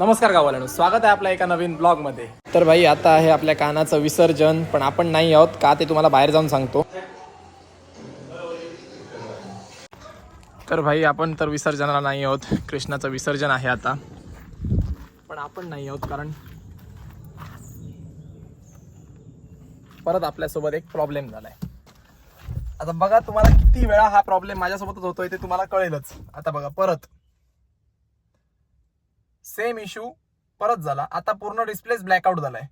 नमस्कार गावाला स्वागत आहे आपल्या एका नवीन ब्लॉगमध्ये. तर भाई आता आहे आपल्या कानाचं विसर्जन पण आपण नाही आहोत का ते तुम्हाला बाहेर जाऊन सांगतो. तर भाई आपण तर विसर्जनाला नाही आहोत कृष्णाचं विसर्जन आहे आता. पण आपण नाही आहोत कारण परत आपल्यासोबत एक प्रॉब्लेम झालाय. आता बघा तुम्हाला किती वेळा हा प्रॉब्लेम माझ्यासोबतच होतोय ते तुम्हाला कळेलच. आता बघा परत. सेम इश्यू परत झाला. आता पूर्ण डिस्प्लेच ब्लॅकआउट झालाय.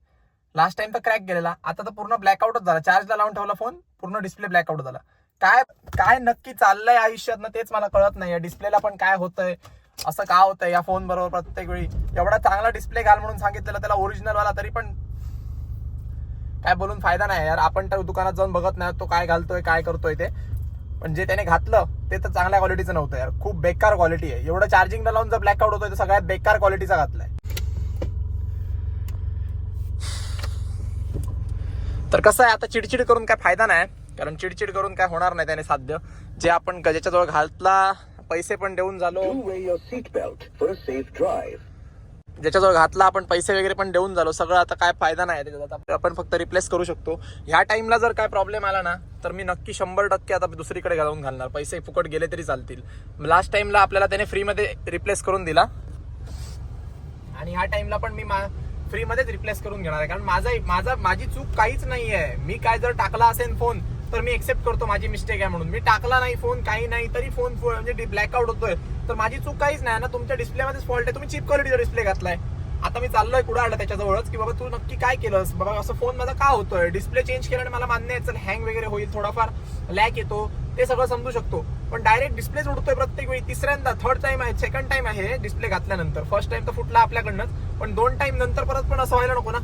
लास्ट टाइम तर क्रॅक गेलेला. आता तर पूर्ण ब्लॅकआउटच झाला. चार्जला लावून ठेवला फोन पूर्ण डिस्प्ले ब्लॅकआउट झाला. काय काय नक्की चाललंय आयुष्यात ना तेच मला कळत नाही. या डिस्प्लेला पण काय होतंय? असं का होतंय? या फोन बरोबर प्रत्येक वेळी एवढा चांगला डिस्प्ले घाल म्हणून सांगितलेलं त्याला ओरिजिनल वाला तरी पण काय बोलून फायदा नाही यार. आपण तर दुकानात जाऊन बघत नाही तो काय घालतोय काय करतोय ते. पण जे त्याने घातलं ते तर चांगल्या क्वालिटीचं नव्हतं यार. खूप बेकार क्वालिटी आहे. एवढं चार्जिंगला लावून जर ब्लॅकआउट होतोय तर सगळ्यात बेकार क्वालिटीचा घातलाय. तर कसं आहे आता चिडचिड करून काय फायदा नाही कारण चिडचिड करून काय होणार नाही त्याने साध्य. जे आपण गजेच्या जवळ घातला पैसे पण देऊन झालो. ज्याच्याजवळ घातला आपण पैसे वगैरे पण देऊन झालो. सगळं आता काय फायदा नाही त्याच्यात. आता आपण फक्त रिप्लेस करू शकतो. ह्या टाईमला जर काय प्रॉब्लेम आला ना तर मी नक्की शंभर टक्के आता दुसरीकडे घालून घालणार. पैसे फुकट गेले तरी चालतील. लास्ट टाईमला आपल्याला त्याने फ्रीमध्ये रिप्लेस करून दिला. आणि ह्या टाईमला पण मी फ्रीमध्येच रिप्लेस करून घेणार आहे. कारण माझा माझा माझी चूक काहीच नाही आहे मी काय जर टाकला असेल फोन तर मी एक्सेप्ट करतो. माझी मिस्टेक आहे म्हणून. मी टाकला नाही फोन काही नाही तरी फोन म्हणजे ब्लॅकआउट होतोय. तर माझी चूक काहीच नाही ना तुमच्या डिस्प्लेमध्येच फॉल्ट आहे. तुम्ही चीप क्वालिटीचा डिस्प्ले घातलाय. आता मी चाललोय कुठं आलं त्याच्याजवळच की बाबा तू नक्की काय केलंस? बाबा असं फोन माझा का होतोय? डिस्प्ले चेंज केल्याने मला मान्य आहे चल हँग वगैरे होईल थोडाफार लॅक येतो. ते सगळं समजू शकतो. पण डायरेक्ट डिस्प्लेच उडतोय प्रत्येक वेळी. तिसऱ्यांदा थर्ड टाइम आहे सेकंड टाइम आहे डिस्प्ले घातल्यानंतर. फर्स्ट टाइम तर फुटला आपल्याकडनंच. पण दोन टाइम नंतर परत पण असं व्हायला नको ना.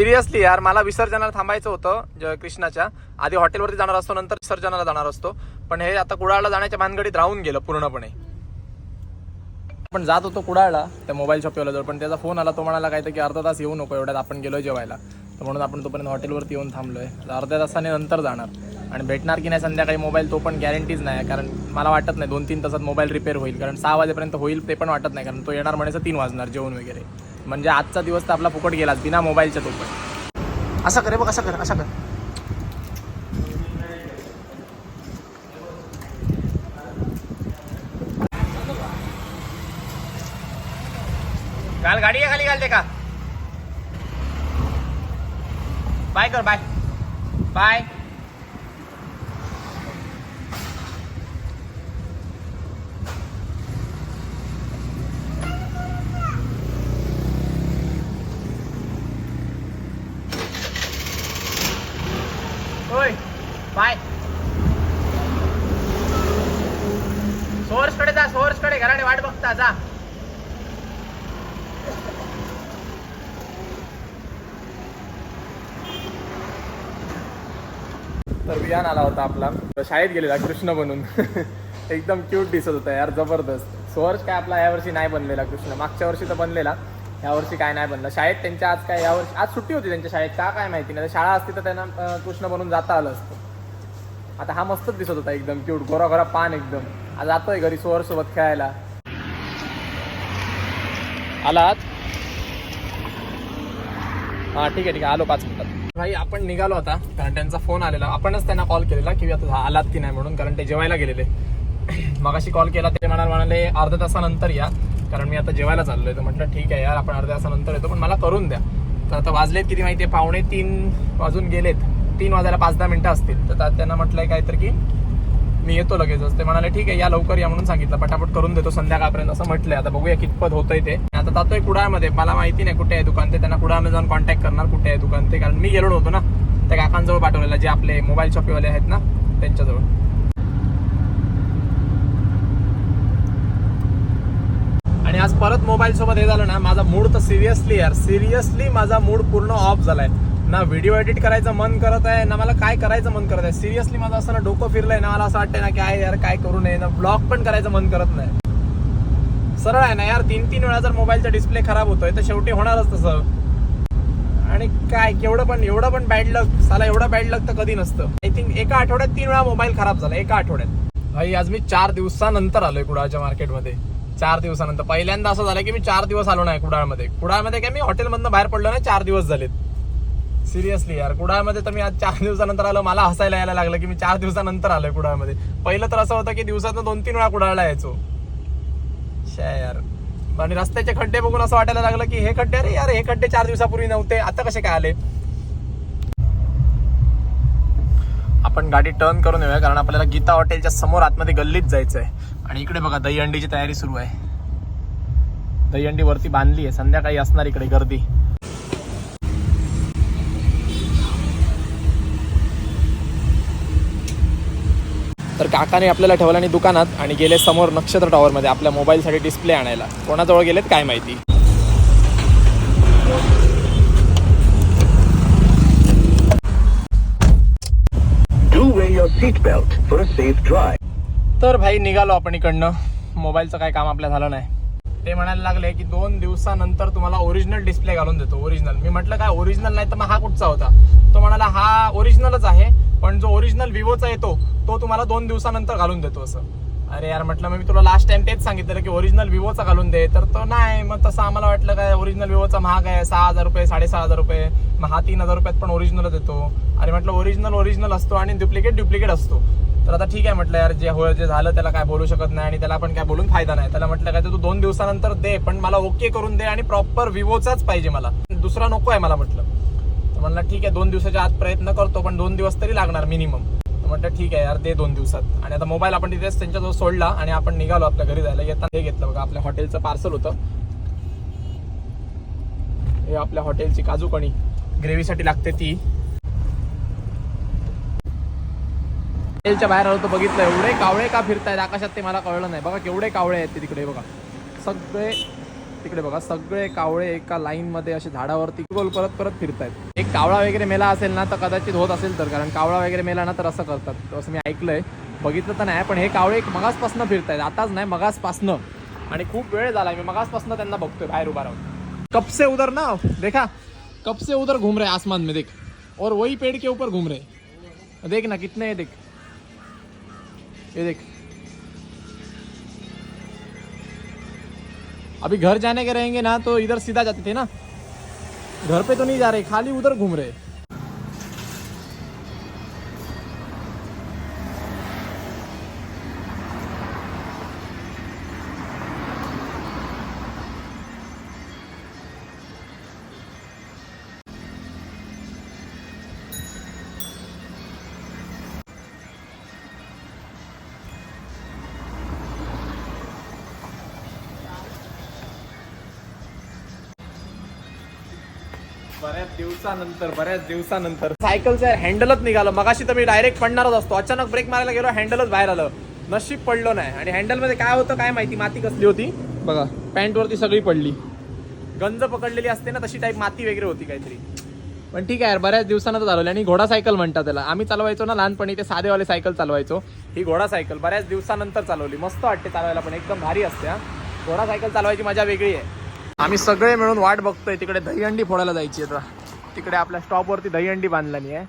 सिरियसली यार मला विसर्जनाला थांबायचं होतं ज- कृष्णाच्या. आधी हॉटेलवरती जाणार असतो नंतर विसर्जनाला जाणार असतो. पण हे आता कुडाळला जाण्याच्या भानगडीत राहून गेलं पूर्णपणे. आपण जात होतो कुडाळला त्या मोबाईल शॉपवाला जवळ पण त्याचा फोन आला तो म्हणाला काय तर की अर्धा तास येऊ नको एवढ्यात आपण गेलो जेवायला. तर म्हणून आपण तोपर्यंत हॉटेलवरती येऊन थांबलोय. आता अर्ध्या तासाने नंतर जाणार. आणि भेटणार की नाही संध्याकाळी मोबाईल तो पण गॅरंटीज नाही कारण मला वाटत नाही दोन तीन तासात मोबाईल रिपेअर होईल. कारण सहा वाजेपर्यंत होईल ते पण वाटत नाही कारण तो येणार म्हणायचं तीन वाजणार जेवण वगैरे. म्हणजे आजचा दिवस तर आपला फुकट गेलाच बिना मोबाईलच्या तो पण. असं करे बघ असं कर असं कर. काल गाडी आहे खाली घालते का? बाय कर बाय. बाय. होय बाय. सोर्सकडे जा सोर्सकडे घराने वाट बघता जा. तर आला होता आपला. शाळेत गेलेला कृष्ण बनून. एकदम क्यूट दिसत होता यार जबरदस्त. सोर्स काय आपला यावर्षी नाही बनलेला कृष्ण. मागच्या वर्षी तर बनलेला यावर्षी काय नाही बनला. शाळेत त्यांच्या आज काय यावर्षी आज सुट्टी होती त्यांच्या शाळेत का काय माहिती नाही. शाळा असती तर त्यांना कृष्ण बनून जाता आलं असतं. आता हा मस्तच दिसत होता एकदम क्यूट गोरा गोरा पान एकदम. आज जातोय घरी सोहर सोबत खेळायला. आलात? हा ठीक आहे ठीक आहे. आलो पाच मिनिटात. भाई आपण निघालो आता कारण त्यांचा फोन आलेला. आपणच त्यांना कॉल केलेला की आता आलात की नाही म्हणून कारण ते जेवायला गेलेले. मगाशी कॉल केला ते म्हणाल म्हणाले अर्ध्या तासानंतर या. कारण मी आता जेवायला चाललो आहे तर म्हटलं ठीक आहे यार आपण अर्ध्या तासानंतर येतो पण मला करून द्या. तर आता वाजलेत किती माहिती पावणे तीन वाजून गेलेत. तीन वाजायला पाच दहा मिनिटं असतील. तर त्यात त्यांना म्हटलंय काहीतरी की मी येतो लगेचच ते म्हणाले ठीक आहे या लवकर या म्हणून सांगितलं. पटापट करून देतो संध्याकाळपर्यंत असं म्हटलंय. आता बघूया कितपत होतंय ते. आता जातोय कुडाळमध्ये. मला माहिती नाही कुठे आहे दुकान ते. त्यांना कुडाळमध्ये जाऊन कॉन्टॅक्ट करणार कुठे आहे दुकान ते. कारण मी गेलो नव्हतो ना. त्या काकांजवळ पाठवलेलं जे आपले मोबाईल शॉपीवाले आहेत ना त्यांच्याजवळ. आणि आज परत मोबाईल सोबत हे झालं ना माझा मूड तर सिरियसली यार. सिरियसली माझा मूड पूर्ण ऑफ झालाय. ना व्हिडिओ एडिट करायचं मन करत आहे ना मला काय करायचं मन करत आहे. सिरियसली माझं असं ना डोकं फिरलंय ना मला असं वाटतंय ना काय यार काय करू नये. ना ब्लॉग पण करायचं मन करत नाही. सरळ आहे ना यार तीन तीन वेळा जर मोबाईलचा डिस्प्ले खराब होतोय तर शेवटी होणारच तसं. आणि काय केवढं पण एवढं पण बॅड लक साला एवढं बॅड लक तर कधी नसतं. आय थिंक एका आठवड्यात तीन वेळा मोबाईल खराब झाला एका आठवड्यात. भाई आज मी चार दिवसानंतर आलोय कुडाळच्या मार्केटमध्ये चार दिवसानंतर. पहिल्यांदा असं झालं की मी चार दिवस आलो नाही कुडाळमध्ये. कुडाळमध्ये काय मी हॉटेलमधनं बाहेर पडलो नाही चार दिवस झालेत. सिरियसली यार कुडाळमध्ये तर मी आज चार दिवसानंतर आलो मला हसायला यायला लागलं की मी चार दिवसानंतर आलोय कुडाळमध्ये. पहिलं तर असं होतं की दिवसातनं दोन तीन वेळा कुडाळला यायचो. शा यार. आणि रस्त्याचे खड्डे बघून असं वाटायला लागलं की हे खड्डे अरे यार हे खड्डे चार दिवसापूर्वी नव्हते आता कसे काय आले? आपण गाडी टर्न करून येऊया कारण आपल्याला गीता हॉटेलच्या समोर आतमध्ये गल्लीत जायचं आहे आणि इकडे बघा दहीहंडीची तयारी सुरू आहे. दहीहंडी वरती बांधली आहे संध्याकाळी असणार इकडे गर्दी. तर काकाने आपल्याला ठेवलं आणि दुकानात आणि गेले समोर नक्षत्र टॉवरमध्ये आपल्या मोबाईलसाठी डिस्प्ले आणायला. कोणाजवळ गेलेत काय माहिती. तर भाई निघालो आपण इकडनं. मोबाईलचं काय काम आपल्या झालं नाही. ते म्हणायला लागले की दोन दिवसानंतर तुम्हाला ओरिजिनल डिस्प्ले घालून देतो. ओरिजिनल मी म्हटलं काय ओरिजिनल नाही तर मग हा कुठचा होता? तो म्हणाला हा ओरिजिनलच आहे. पण जो ओरिजिनल विवोचा येतो तो तुम्हाला दोन दिवसानंतर घालून देतो असं. अरे यार म्हटलं मी तुला लास्ट टाइम तेच सांगितलं की ओरिजिनल विवोचा घालून दे तर तो नाही मग तसं आम्हाला वाटलं काय ओरिजिनल विवोचा महाग आहे सहा हजार रुपये साडेसहा हजार रुपये मग हा तीन हजार रुपयात पण ओरिजिनलच येतो अरे म्हटलं ओरिजिनल ओरिजिनल असतो आणि डुप्लिकेट डुप्लिकेट असतो. तर आता ठीक आहे म्हटलं यार जे हो जे झालं त्याला काय बोलू शकत नाही आणि त्याला पण काय बोलून फायदा नाही. त्याला म्हटलं काय तर तू दोन दिवसानंतर दे पण मला ओके करून दे आणि प्रॉपर विवोचाच पाहिजे मला. दुसरा नको आहे मला म्हटलं. म्हणलं ठीक आहे दोन दिवसाच्या आत प्रयत्न करतो पण दोन दिवस तरी लागणार मिनिमम म्हटलं ठीक आहे यार दे दोन दिवसात. आणि आता मोबाईल आपण तिथेच त्यांच्याजवळ सोडला आणि आपण निघालो आपल्या घरी जायला. येताना हे घेतलं बघा आपल्या हॉटेलचं पार्सल होतं. हे आपल्या हॉटेलची काजू कणी ग्रेव्हीसाठी लागते ती. हॉटेलच्या बाहेर आलो तर बघितलं एवढे कावळे का फिरतायत? आकाशात ते मला कळलं नाही. बघा केवढे कावळे आहेत ते तिकडे बघा. सगळे तिकडे बघा सगळे कावळे एका लाईनमध्ये असे झाडावरती गोल परत परत फिरतायत. कावळा वगैरे मेला असेल ना तर कदाचित होत असेल तर. कारण कावळा वगैरे मेला ना तर असं करतात. असं मी ऐकलंय. बघितलं तर नाही पण हे कावळे एक मगासपासनं फिरत आहेत आताच नाही मगासपासनं. आणि खूप वेळ झाला मी मगासपासनं त्यांना बघतोय बाहेर उभा राहून. कब से उधर ना देखा. कब से उधर घूम रहे आसमान में देख. और वही पेड़ के ऊपर घूम रहे. देख ना कितने ये देख. ये देख. अभी घर जाने के रहेंगे ना तो इधर सीधा जाते थे ना? घर पे तो नहीं जा रहे खाली उधर घूम रहे। बऱ्याच दिवसानंतर बऱ्याच दिवसानंतर. सायकलचं हँडलच निघालं. मगाशी तर मी डायरेक्ट पडणारच असतो. अचानक ब्रेक मारायला गेलो हँडलच बाहेर आलं. नशीब पडलो नाही. आणि हँडलमध्ये काय होतं काय माहिती? माती कसली होती? बघा पॅन्ट वरती सगळी पडली. गंज पकडलेली असते ना तशी टाईप माती वगैरे होती काहीतरी. पण ठीक आहे यार बऱ्याच दिवसानंतर चालवली. आणि घोडा सायकल म्हणतात त्याला. आम्ही चालवायचो ना लहानपणी ते साधेवाले सायकल चालवायचो. ही घोडा सायकल बऱ्याच दिवसानंतर चालवली. मस्त वाटते चालवायला पण एकदम भारी असते हा. घोडा सायकल चालवायची मजा वेगळी आहे. आम्ही सगळे मिळून वाट बघतोय. तिकडे दहीहंडी फोडायला जायची आता. तिकडे आपल्या स्टॉपवरती दहीहंडी बांधलेली आहे.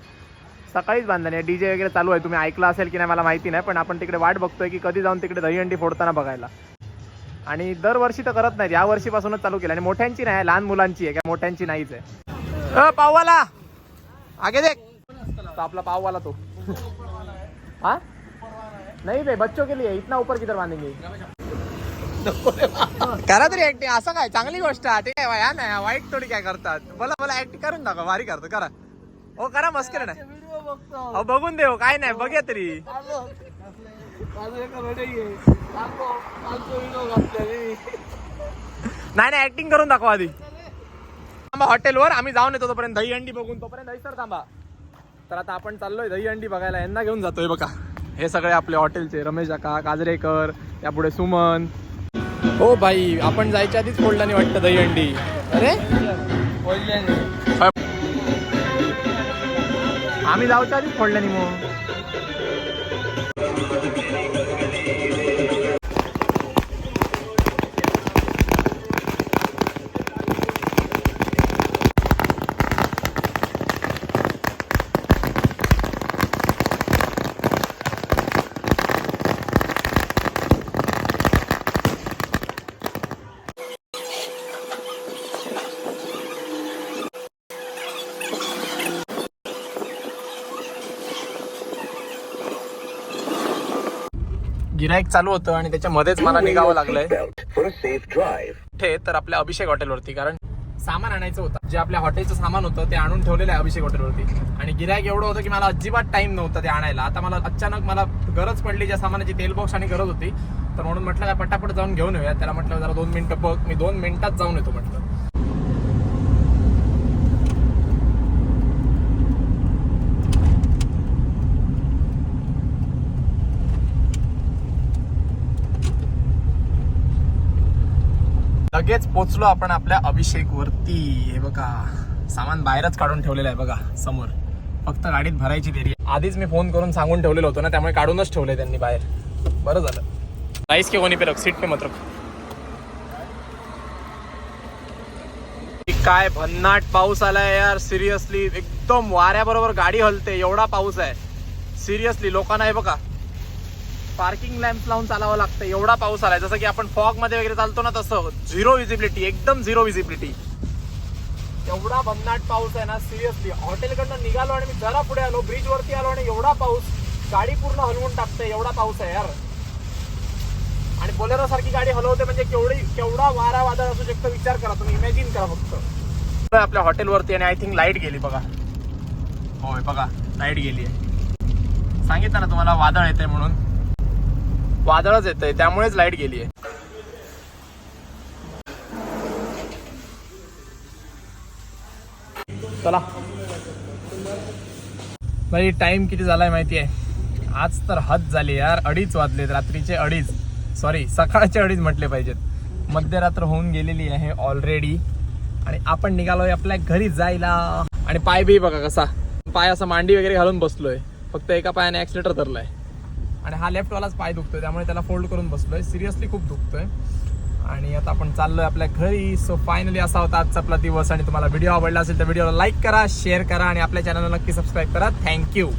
सकाळीच बांधलेली आहे. डीजे वगैरे चालू आहे. तुम्ही ऐकलं असेल की नाही मला माहिती नाही पण आपण तिकडे वाट बघतोय की कधी जाऊन तिकडे दहीहंडी फोडताना बघायला. आणि दरवर्षी तर करत नाही या वर्षीपासूनच चालू केलं. आणि मोठ्यांची नाही लहान मुलांची आहे. काय मोठ्यांची नाहीच आहे. पाववाला आगे देख. तो आपला पाववाला तो. हा? नहीं बे बच्चों के लिए. इतना ऊपर किधर बांधेंगे? करा तरी ऍक्टिंग असं काय? चांगली गोष्ट आहे. ते काय वाया नाही वाईट थोडी काय करतात? बोला मला ऍक्टिंग करून दाखवा भारी करतो करा. हो करा मस्कर नाही अहो बघून देऊ काय नाही बघूया तरी. नाही नाही ऍक्टिंग करून दाखवा आधी. थांबा हॉटेलवर आम्ही जाऊन येतो तोपर्यंत. दही अंडी बघून तोपर्यंत. दहीसर थांबा. तर आता आपण चाललोय दही अंडी बघायला. यांना घेऊन जातोय बघा. हे सगळे आपले हॉटेलचे रमेश काका काजरेकर त्यापुढे सुमन हो भाई आपण जायच्या आधीच फोडला नाही वाटतं दही अंडी अरे आम्ही जाऊच्या आधीच फोडलं नाही मग. गिराईक चालू होतं आणि त्याच्यामध्येच मला निघावं लागलंय. कुठे तर आपल्या अभिषेक हॉटेलवरती कारण सामान आणायचं होतं. जे आपल्या हॉटेलचं सामान होतं ते आणून ठेवलेलं आहे अभिषेक हॉटेलवरती. आणि गिरायक एवढं होतं की मला अजिबात टाइम नव्हता ते आणायला. आता मला अचानक मला गरज पडली ज्या सामानाची तेल बॉक्स आणि गरज होती. तर म्हणून म्हटलं पटापट जाऊन घेऊन येऊया. त्याला म्हटलं जरा दोन मिनिटं बघ. मी दोन मिनिटात जाऊन येतो म्हटलं. लगेच पोचलो आपण आपल्या अभिषेक वरती. हे बघा सामान बाहेरच काढून ठेवलेलं आहे बघा समोर. फक्त गाडीत भरायची देरी आधीच मी फोन करून सांगून ठेवलेलं होतं ना त्यामुळे काढूनच ठेवले त्यांनी बाहेर. बरं झालं. राईस के कोणी पे रख सीट पे मत काय भन्नाट पाऊस आलाय यार सिरियसली एकदम वाऱ्याबरोबर गाडी हलते एवढा पाऊस आहे. सिरियसली लोकांना हे बघा पार्किंग लॅम्प लावून चालावं लागतं एवढा पाऊस आलाय. जसं की आपण फॉगमध्ये वगैरे चालतो ना तसं झिरो विजिबिलिटी एकदम झिरो विजिबिलिटी एवढा भन्नाट पाऊस आहे ना सिरियसली हॉटेलकडनं निघालो आणि मी जरा पुढे आलो ब्रिज वरती आलो आणि एवढा पाऊस गाडी पूर्ण हलवून टाकते एवढा पाऊस आहे यार. आणि बोलेरो सारखी गाडी हलवते म्हणजे केवढी केवढा वारा वादळ असू शकतो विचार करा तुम्ही इमॅजिन करा फक्त. आपल्या हॉटेलवरती आणि आय थिंक लाइट गेली बघा. होय बघा लाइट गेली आहे सांगितलं ना तुम्हाला वादळ येते म्हणून. वादळच येतंय त्यामुळेच लाइट गेली आहे चला. भाई टाइम किती झालाय माहिती आहे आज तर हद झाली यार. अडीच वाजलेत रात्रीचे अडीच. सॉरी सकाळचे अडीच म्हटले पाहिजेत. मध्यरात्र होऊन गेलेली आहे ऑलरेडी आणि आपण निघालोय आपल्या घरी जायला. आणि पाय बी बघा कसा. पाय असा मांडी वगैरे घालून बसलोय. फक्त एका पायाने ऍक्सिलेटर धरलाय. आणि हा लेफ्टवालाच पाय दुखतोय त्यामुळे त्याला फोल्ड करून बसलोय. सिरियसली खूप दुखतोय. आणि आता आपण चाललोय आपल्या घरी. सो फायनली असा होता आजचा आपला दिवस. आणि तुम्हाला व्हिडिओ आवडला असेल तर व्हिडिओला लाईक करा शेअर करा आणि आपल्या चॅनलला नक्की सबस्क्राईब करा. थँक्यू